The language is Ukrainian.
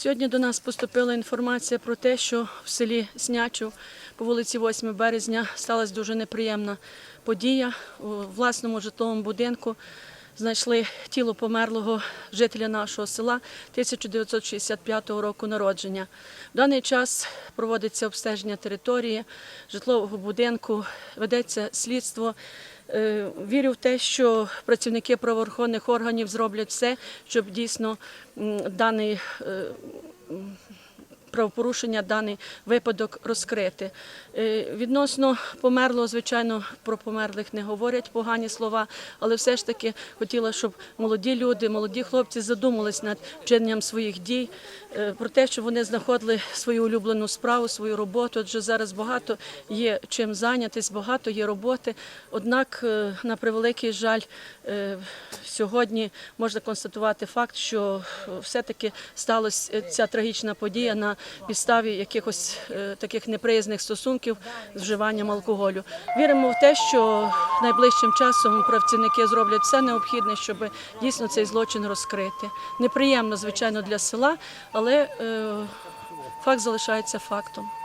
Сьогодні до нас поступила інформація про те, що в селі Снячів по вулиці 8 березня сталася дуже неприємна подія. У власному житловому будинку знайшли тіло померлого жителя нашого села 1965 року народження. В даний час проводиться обстеження території житлового будинку, ведеться слідство. Е, Вірю в те, що працівники правоохоронних органів зроблять все, щоб дійсно даний е, правопорушення, даний випадок розкрити. Е, Відносно померлого, звичайно, про померлих не говорять погані слова, але все ж таки хотіла, щоб молоді люди, молоді хлопці задумались над вчиненням своїх дій, е, про те, щоб вони знаходили свою улюблену справу, свою роботу. Адже зараз багато є чим зайнятися, багато є роботи. Однак, е, на превеликий жаль, сьогодні можна констатувати факт, що все-таки сталася ця трагічна подія на підставі якихось е, таких неприязних стосунків з вживанням алкоголю. Віримо в те, що найближчим часом працівники зроблять все необхідне, щоб дійсно цей злочин розкрити. Неприємно, звичайно, для села, але е, факт залишається фактом.